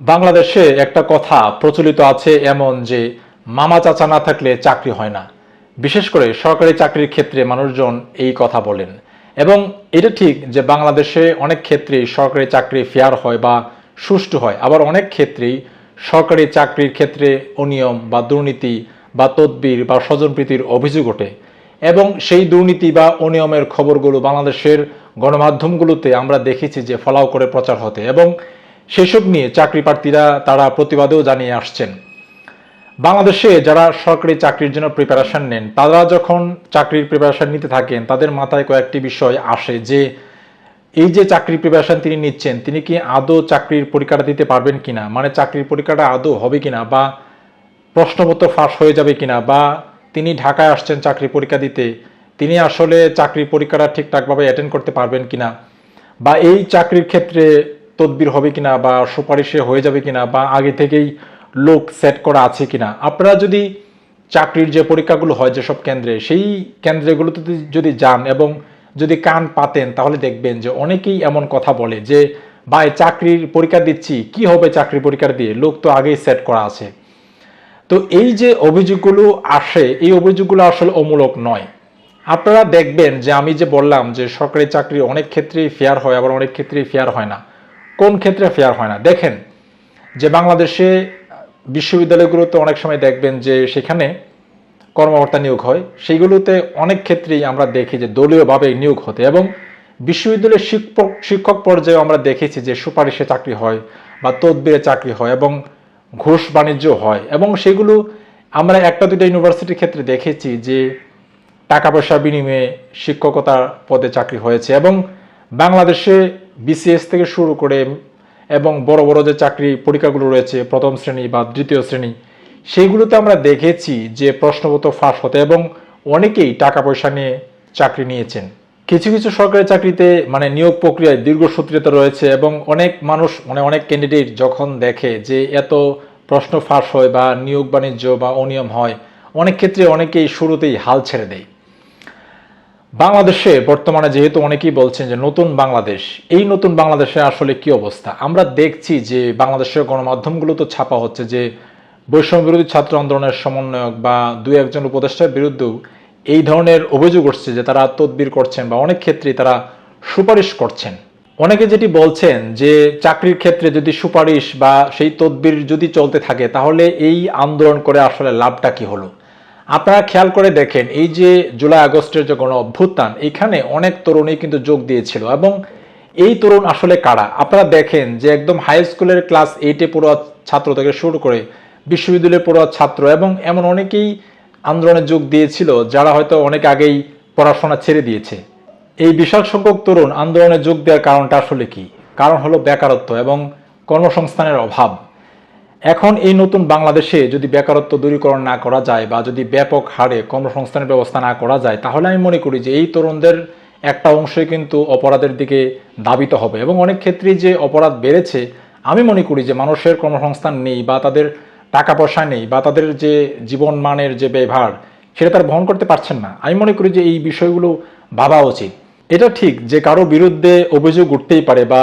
বাংলাদেশে একটা কথা প্রচলিত আছে এমন যে মামা চাচা না থাকলে চাকরি হয় না। বিশেষ করে সরকারি চাকরির ক্ষেত্রে মানুষজন এই কথা বলেন। এবং এটা ঠিক যে বাংলাদেশে অনেক ক্ষেত্রেই সরকারি চাকরি ফেয়ার হয় বা সুষ্ঠু হয়। আবার অনেক ক্ষেত্রেই সরকারি চাকরির ক্ষেত্রে অনিয়ম বা দুর্নীতি বা তদবির বা স্বজনপ্রীতির অভিযোগ ওঠে। এবং সেই দুর্নীতি বা অনিয়মের খবরগুলো বাংলাদেশের গণমাধ্যমগুলোতে আমরা দেখেছি যে ফলাও করে প্রচার হতে। এবং সেসব নিয়ে চাকরি প্রার্থীরা তারা প্রতিবাদেও জানিয়ে আসছেন। বাংলাদেশে যারা সরকারি চাকরির জন্য প্রিপারেশন নেন, তারা যখন চাকরির প্রিপারেশন নিতে থাকেন, তাদের মাথায় কয়েকটি বিষয় আসে যে, এই যে চাকরির প্রিপারেশন তিনি নিচ্ছেন, তিনি কি আদৌ চাকরির পরীক্ষাটা দিতে পারবেন কিনা? মানে চাকরির পরীক্ষাটা আদৌ হবে কিনা? বা প্রশ্নপত্র ফাঁস হয়ে যাবে কিনা? বা তিনি ঢাকায় আসছেন চাকরি পরীক্ষা দিতে, তিনি আসলে চাকরির পরীক্ষাটা ঠিকঠাকভাবে অ্যাটেন্ড করতে পারবেন কিনা? বা এই চাকরির ক্ষেত্রে তদবির হবে কিনা বা সুপারিশে হয়ে যাবে কিনা বা আগে থেকেই লোক সেট করা আছে কিনা, আপনারা যদি চাকরির যে পরীক্ষাগুলো হয় যেসব কেন্দ্রে, সেই কেন্দ্রগুলোতে যদি যান এবং যদি কান পাতেন, তাহলে দেখবেন যে অনেকেই এমন কথা বলে যে, ভাই, চাকরির পরীক্ষা দিচ্ছি, কি হবে চাকরির পরীক্ষা দিয়ে? লোক তো আগেই সেট করা আছে। তো এই যে অভিযোগগুলো আসে, এই অভিযোগগুলো আসলে অমূলক নয়। আপনারা দেখবেন যে আমি যে বললাম যে সরকারি চাকরি অনেক ক্ষেত্রেই ফেয়ার হয়, আবার অনেক ক্ষেত্রেই ফেয়ার হয় না। কোন ক্ষেত্রে ফেয়ার হয় না? দেখেন যে বাংলাদেশে বিশ্ববিদ্যালয়গুলোতে অনেক সময় দেখবেন যে সেখানে কর্মকর্তা নিয়োগ হয়। সেইগুলোতে অনেক ক্ষেত্রেই আমরা দেখি যে দলীয়ভাবে নিয়োগ হতে এবং বিশ্ববিদ্যালয়ের শিক্ষক শিক্ষক পর্যায়ে আমরা দেখেছি যে সুপারিশে চাকরি হয় বা তদবিরে চাকরি হয় এবং ঘুষ বাণিজ্য হয় এবং সেগুলো আমরা একটা দুটো ইউনিভার্সিটির ক্ষেত্রে দেখেছি যে টাকা পয়সা বিনিময়ে শিক্ষকতার পদে চাকরি হয়েছে এবং বাংলাদেশে বিসিএস থেকে শুরু করে এবং বড় বড় যে চাকরি পরীক্ষাগুলো রয়েছে, প্রথম শ্রেণি বা দ্বিতীয় শ্রেণি, সেইগুলোতে আমরা দেখেছি যে প্রশ্নপত্র ফাঁস হতে এবং অনেকেই টাকা পয়সা নিয়ে চাকরি নিয়েছেন। কিছু কিছু সরকারি চাকরিতে মানে নিয়োগ প্রক্রিয়ায় দীর্ঘসূত্রিতা রয়েছে এবং অনেক মানুষ মানে অনেক ক্যান্ডিডেট যখন দেখে যে এত প্রশ্ন ফাঁস হয় বা নিয়োগ বাণিজ্য বা অনিয়ম হয়, অনেক ক্ষেত্রে অনেকেই শুরুতেই হাল ছেড়ে দেয়। বাংলাদেশে বর্তমানে যেহেতু অনেকেই বলছেন যে নতুন বাংলাদেশ, এই নতুন বাংলাদেশে আসলে কি অবস্থা? আমরা দেখছি যে বাংলাদেশের গণমাধ্যমগুলো তো ছাপা হচ্ছে যে বৈষম্য বিরোধী ছাত্র আন্দোলনের সমন্বয়ক বা দুই একজন উপদেষ্টার বিরুদ্ধেও এই ধরনের অভিযোগ উঠছে যে তারা তদবির করছেন বা অনেক ক্ষেত্রেই তারা সুপারিশ করছেন। অনেকে যেটি বলছেন যে চাকরির ক্ষেত্রে যদি সুপারিশ বা সেই তদবির যদি চলতে থাকে, তাহলে এই আন্দোলন করে আসলে লাভটা কি হলো? আপনারা খেয়াল করে দেখেন, এই যে জুলাই আগস্টের যে গণ অভ্যুত্থান, এখানে অনেক তরুণী কিন্তু যোগ দিয়েছিল। এবং এই তরুণ আসলে কারা? আপনারা দেখেন যে একদম হাই স্কুলের ক্লাস এইটে পড়ুয়া ছাত্র থেকে শুরু করে বিশ্ববিদ্যালয়ে পড়ুয়া ছাত্র এবং এমন অনেকেই আন্দোলনে যোগ দিয়েছিল, যারা হয়তো অনেক আগেই পড়াশোনা ছেড়ে দিয়েছে। এই বিশাল সংখ্যক তরুণ আন্দোলনে যোগ দেওয়ার কারণটা আসলে কি? কারণ হলো বেকারত্ব এবং কর্মসংস্থানের অভাব। এখন এই নতুন বাংলাদেশে যদি বেকারত্ব দূরীকরণ না করা যায় বা যদি ব্যাপক হারে কর্মসংস্থানের ব্যবস্থা না করা যায়, তাহলে আমি মনে করি যে এই তরুণদের একটা অংশই কিন্তু অপরাধের দিকে দাবিত হবে। এবং অনেক ক্ষেত্রেই যে অপরাধ বেড়েছে, আমি মনে করি যে মানুষের কর্মসংস্থান নেই বা তাদের টাকা পয়সা নেই বা তাদের যে জীবন মানের যে ব্যবহার সেটা তারা বহন করতে পারছেন না। আমি মনে করি যে এই বিষয়গুলো ভাবা উচিত। এটা ঠিক যে কারও বিরুদ্ধে অভিযোগ উঠতেই পারে বা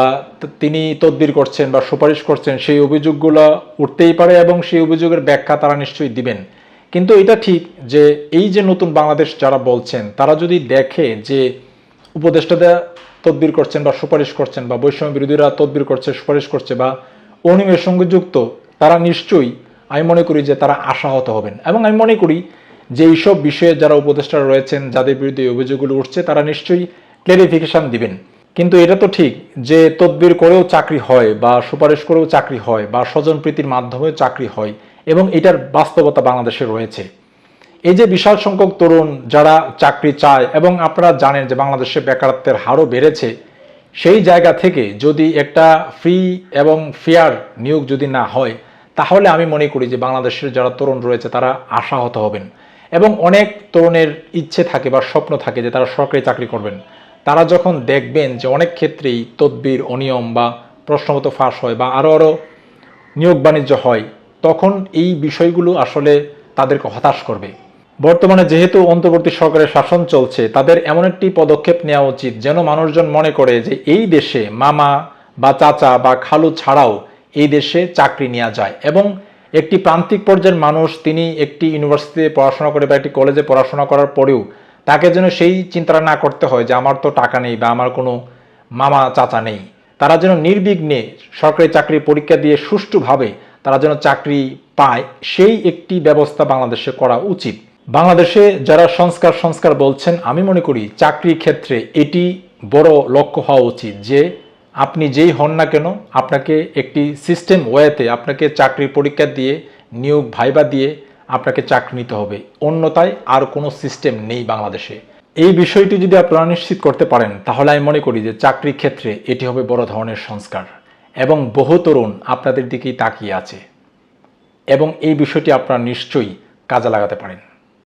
তিনি তদবির করছেন বা সুপারিশ করছেন, সেই অভিযোগগুলো উঠতেই পারে এবং সেই অভিযোগের ব্যাখ্যা তারা নিশ্চয়ই দিবেন। কিন্তু এটা ঠিক যে এই যে নতুন বাংলাদেশ যারা বলছেন, তারা যদি দেখে যে উপদেষ্টারা তদবির করছেন বা সুপারিশ করছেন বা বৈষম্য বিরোধীরা তদবির করছে, সুপারিশ করছে বা অনিমের সঙ্গে যুক্ত, তারা নিশ্চয়ই, আমি মনে করি যে তারা আশাহত হবেন। এবং আমি মনে করি যে এইসব বিষয়ে যারা উপদেষ্টারা রয়েছেন, যাদের বিরুদ্ধে অভিযোগগুলো উঠছে, তারা নিশ্চয়ই ক্লারিফিকেশন দিবেন। কিন্তু এটা তো ঠিক যে তদবির করেও চাকরি হয় বা সুপারিশ করেও চাকরি হয় বা স্বজনপ্রীতির মাধ্যমেও চাকরি হয় এবং এটার বাস্তবতা বাংলাদেশে রয়েছে। এই যে বিশাল সংখ্যক তরুণ যারা চাকরি চায় এবং আপনারা জানেন যে বাংলাদেশে বেকারত্বের হারও বেড়েছে, সেই জায়গা থেকে যদি একটা ফ্রি এবং ফেয়ার নিয়োগ যদি না হয়, তাহলে আমি মনে করি যে বাংলাদেশের যারা তরুণ রয়েছে তারা আশাহত হবেন। এবং অনেক তরুণের ইচ্ছে থাকে বা স্বপ্ন থাকে যে তারা সরকারি চাকরি করবেন। তারা যখন দেখবেন যে অনেক ক্ষেত্রেই তদবির, অনিয়ম বা প্রশ্নমতো ফাঁস হয় বা আরও আরও নিয়োগ বাণিজ্য হয়, তখন এই বিষয়গুলো আসলে তাদেরকে হতাশ করবে। বর্তমানে যেহেতু অন্তর্বর্তী সরকারের শাসন চলছে, তাদের এমন একটি পদক্ষেপ নেওয়া উচিত যেন মানুষজন মনে করে যে এই দেশে মামা বা চাচা বা খালু ছাড়াও এই দেশে চাকরি নেওয়া যায় এবং একটি প্রান্তিক পর্যায়ের মানুষ, তিনি একটি ইউনিভার্সিটিতে পড়াশোনা করে বা একটি কলেজে পড়াশোনা করার পরেও তাকে যেন সেই চিন্তাটা না করতে হয় যে আমার তো টাকা নেই বা আমার কোনো মামা চাচা নেই। তারা যেন নির্বিঘ্নে সরকারি চাকরির পরীক্ষা দিয়ে সুষ্ঠুভাবে তারা যেন চাকরি পায়, সেই একটি ব্যবস্থা বাংলাদেশে করা উচিত। বাংলাদেশে যারা সংস্কার সংস্কার বলছেন, আমি মনে করি চাকরির ক্ষেত্রে এটি বড় লক্ষ্য হওয়া উচিত যে আপনি যেই হন না কেন, আপনাকে একটি সিস্টেম ওয়েতে আপনাকে চাকরির পরীক্ষা দিয়ে, নিয়োগ ভাইবা দিয়ে আপনাকে চাকরি নিতে হবে। অন্যতায় আর কোনো সিস্টেম নেই বাংলাদেশে। এই বিষয়টি যদি আপনারা নিশ্চিত করতে পারেন, তাহলে আমি মনে করি যে চাকরির ক্ষেত্রে এটি হবে বড় ধরনের সংস্কার এবং বহু তরুণ আপনাদের দিকেই তাকিয়ে আছে এবং এই বিষয়টি আপনারা নিশ্চয়ই কাজে লাগাতে পারেন।